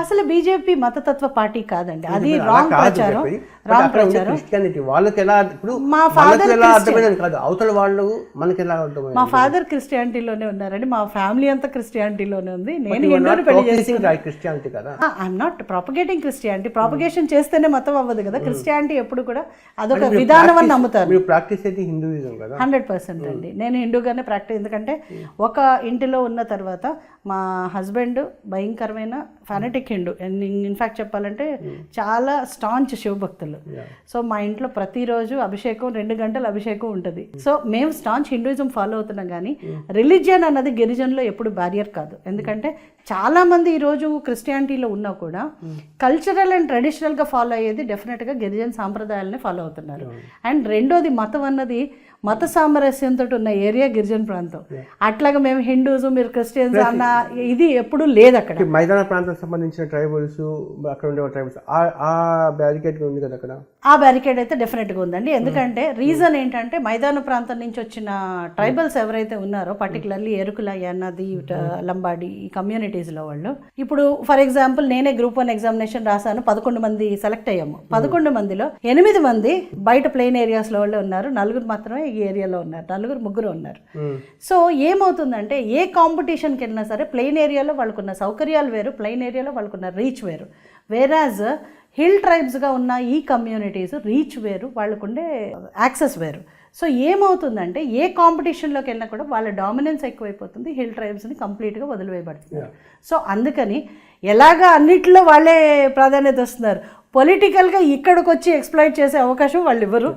అసలు బీజేపీ మతతత్వ పార్టీ కాదండి. అది రాంగ్ ప్రచారం రాంగ్ ప్రచారం. క్రిస్టియానిటీ వాళ్ళకి ఎలా ఇప్పుడు మా. అర్థమైంది కాదు. అవతల వాళ్ళు మనకి ఎలా మా ఫాదర్ క్రిస్టియానిటీలోనే ఉన్నారండి. మా ఫ్యామిలీ అంతా క్రిస్టియానిటీలోనే ఉంది. నేను హిందూని పెళ్ళి చేసి క్రిస్టియానిటీ కదా? I'm not propagating Christianity propagation చేస్తేనే మతం అవ్వదు కదా. క్రిస్టియానిటీ ఎప్పుడు కూడా అదొక విధానం అని నమ్ముతారు. మీరు ప్రాక్టీస్ అయితే హిందూయిజం కదా? హండ్రెడ్ పర్సెంట్ అండి. నేను హిందూగానే ప్రాక్టీస్ ఎందుకంటే ఒక ఇంటిలో ఉన్న తర్వాత మా హస్బెండ్ భయంకరమైన ఫానటిక్ హిందూ ఇన్ఫాక్ట్ చెప్పాలంటే చాలా స్టాంచ్ శివభక్తులు. సో మా ఇంట్లో ప్రతిరోజు అభిషేకం రెండు గంటల అభిషేకం ఉంటుంది. సో మేము స్టాంచ్ హిందూయిజం ఫాలో అవుతున్నాం కానీ రిలీజియన్ అన్నది గిరిజన్లో ఎప్పుడు బ్యారియర్ కాదు. ఎందుకంటే చాలా మంది ఈరోజు క్రిస్టియానిటీలో ఉన్నా కూడా కల్చరల్ అండ్ ట్రెడిషనల్గా ఫాలో అయ్యేది డెఫినెట్గా గిరిజన సాంప్రదాయాలనే ఫాలో అవుతున్నారు. అండ్ రెండోది మతం అన్నది మత సామరస్యంతో ఉన్న ఏరియా గిరిజన ప్రాంతం. అట్లాగా మేము హిందూస్ మీరు క్రిస్టియన్స్ అన్న ఇది ఎప్పుడూ లేదు అక్కడ. మైదాన ప్రాంతానికి సంబంధించిన ట్రైబల్స్ అక్కడ ఉండే ట్రైబల్స్ ఆ బ్యారికేడ్ ఉంది కదా అక్కడ? ఆ బ్యారికేడ్ అయితే డెఫినెట్గా ఉందండి. ఎందుకంటే రీజన్ ఏంటంటే మైదాన ప్రాంతం నుంచి వచ్చిన ట్రైబల్స్ ఎవరైతే ఉన్నారో పర్టికులర్లీ ఎరుకుల అన్నది లంబాడి ఈ కమ్యూనిటీస్లో వాళ్ళు. ఇప్పుడు ఫర్ ఎగ్జాంపుల్ నేనే గ్రూప్ వన్ ఎగ్జామినేషన్ రాశాను పదకొండు మంది సెలెక్ట్ అయ్యాము. పదకొండు మందిలో ఎనిమిది మంది బయట ప్లెయిన్ ఏరియాస్లో వాళ్ళే ఉన్నారు నలుగురు మాత్రమే ఈ ఏరియాలో ఉన్నారు నలుగురు ముగ్గురు ఉన్నారు. సో ఏమవుతుందంటే ఏ కాంపిటీషన్కి వెళ్ళినా సరే ప్లెయిన్ ఏరియాలో వాళ్ళకున్న సౌకర్యాలు వేరు ప్లెయిన్ ఏరియాలో వాళ్ళకున్న రీచ్ వేరు. వేరాజ్ హిల్ ట్రైబ్స్గా ఉన్న ఈ కమ్యూనిటీస్ రీచ్ వేరు వాళ్ళకుండే యాక్సెస్ వేరు. సో ఏమవుతుందంటే ఏ కాంపిటీషన్లోకి వెళ్ళినా కూడా వాళ్ళ డామినెన్స్ ఎక్కువైపోతుంది హిల్ ట్రైబ్స్ని కంప్లీట్గా వదిలివేయబడుతుంది. సో అందుకని ఎలాగా అన్నిట్లో వాళ్ళే ప్రాధాన్యత వస్తున్నారు పొలిటికల్గా ఇక్కడికి వచ్చి ఎక్స్ప్లైట్ చేసే అవకాశం వాళ్ళు ఇవ్వరు